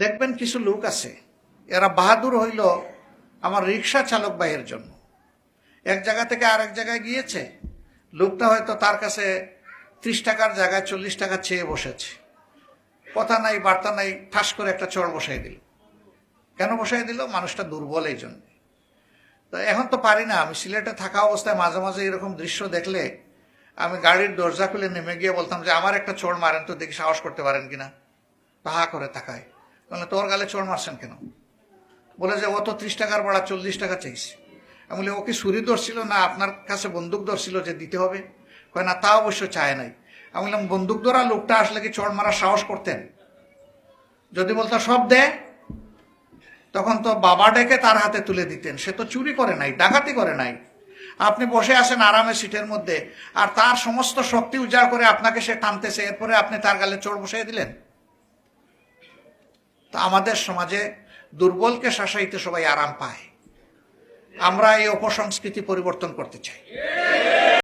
দেখবেন কিছু লোক আছে, এরা বাহাদুর হইল আমার রিক্সা চালক ভাইয়ের জন্য। এক জায়গা থেকে আরেক জায়গায় গিয়েছে, লোকটা হয়তো তার কাছে ত্রিশ টাকার জায়গায় চল্লিশ টাকা চেয়ে বসেছে। কথা নাই, বার্তা নাই, ঠাস করে একটা চড় বসাই দিল। কেন বসাই দিল? মানুষটা দুর্বল এই জন্য। তো এখন তো পারি না, আমি সিলেটে থাকা অবস্থায় মাঝে মাঝে এরকম দৃশ্য দেখলে আমি গাড়ির দরজা খুলে নেমে গিয়ে বলতাম যে, আমার একটা চোর মারেন, তো দেখি সাহস করতে পারেন কিনা? তাহা করে তাকায়। বলে তোর গালে চোর মারছেন কেন? বলে যে ও তো ত্রিশ টাকার ভাড়া, চল্লিশ টাকা চাইছে। আমি বলি, ও কি ছুরি ধরছিল না আপনার কাছে বন্দুক ধরছিল যে দিতে হবে? কয়, না, তা অবশ্য চায় নাই। আমি বললাম, বন্দুক ধরা লোকটা আসলে কি চড় মারার সাহস করতেন? যদি বলতো সব দে, তখন তো বাবা ডেকে তার হাতে তুলে দিতেন। সে তো চুরি করে নাই, ডাকাতি করে নাই। আপনি বসে আছেন আরামে সিটের মধ্যে, আর তার সমস্ত শক্তি উজাড় করে আপনাকে সে টানতেছে, এরপরে আপনি তার গালে চোর বসাই দিলেন? তা আমাদের সমাজে দুর্বলকে শাসাইতে সবাই আরাম পায়। আমরা এই অপসংস্কৃতি পরিবর্তন করতে চাই।